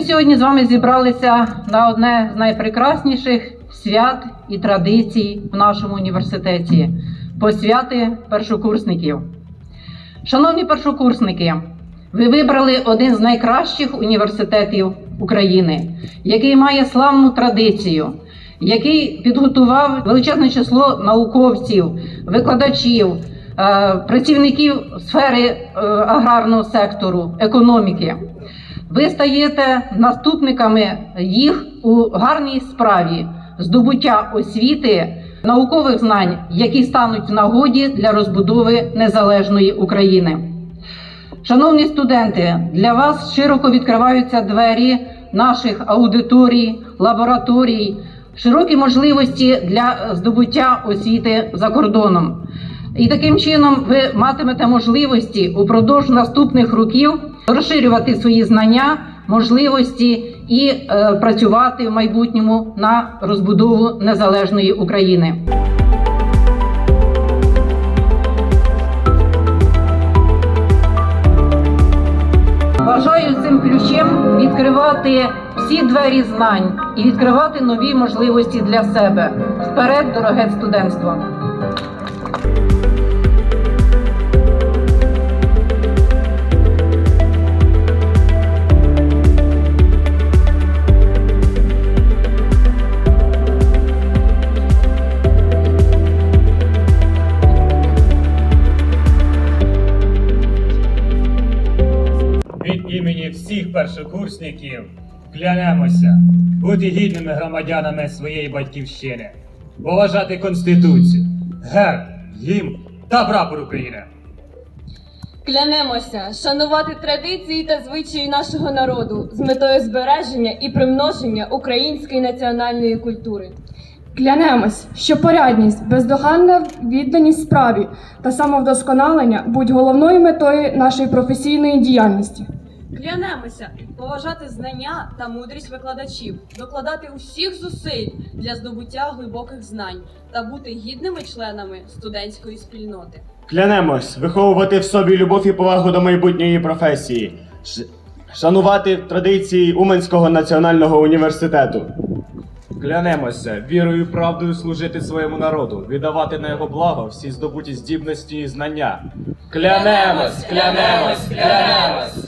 сьогодні з вами зібралися на одне з найпрекрасніших свят і традицій в нашому університеті посвяти першокурсників. Шановні першокурсники, ви вибрали один з найкращих університетів України, який має славну традицію, який підготував величезне число науковців, викладачів, е, працівників сфери е, аграрного сектору, економіки. Ви стаєте наступниками їх у гарній справі здобуття освіти, наукових знань, які стануть в нагоді для розбудови незалежної України. Шановні студенти, для вас широко відкриваються двері наших аудиторій, лабораторій, широкі можливості для здобуття освіти за кордоном. І таким чином ви матимете можливості упродовж наступних років розширювати свої знання, можливості і е, працювати в майбутньому на розбудову незалежної України. Бажаю цим ключем відкривати всі двері знань і відкривати нові можливості для себе. Вперед, дороге студентство! Першокурсників клянемося бути гідними громадянами своєї батьківщини, поважати Конституцію, герб, гімн та прапор України. Клянемося шанувати традиції та звичаї нашого народу з метою збереження і примноження української національної культури. Клянемось, що порядність, бездоганна відданість справі та самовдосконалення будуть головною метою нашої професійної діяльності. Клянемося поважати знання та мудрість викладачів, докладати усіх зусиль для здобуття глибоких знань та бути гідними членами студентської спільноти. Клянемось виховувати в собі любов і повагу до майбутньої професії, ш- шанувати традиції Уманського національного університету. Клянемося вірою і правдою служити своєму народу, віддавати на його благо всі здобуті здібності і знання. Клянемось, клянемось, клянемось!